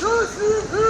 Çözülür.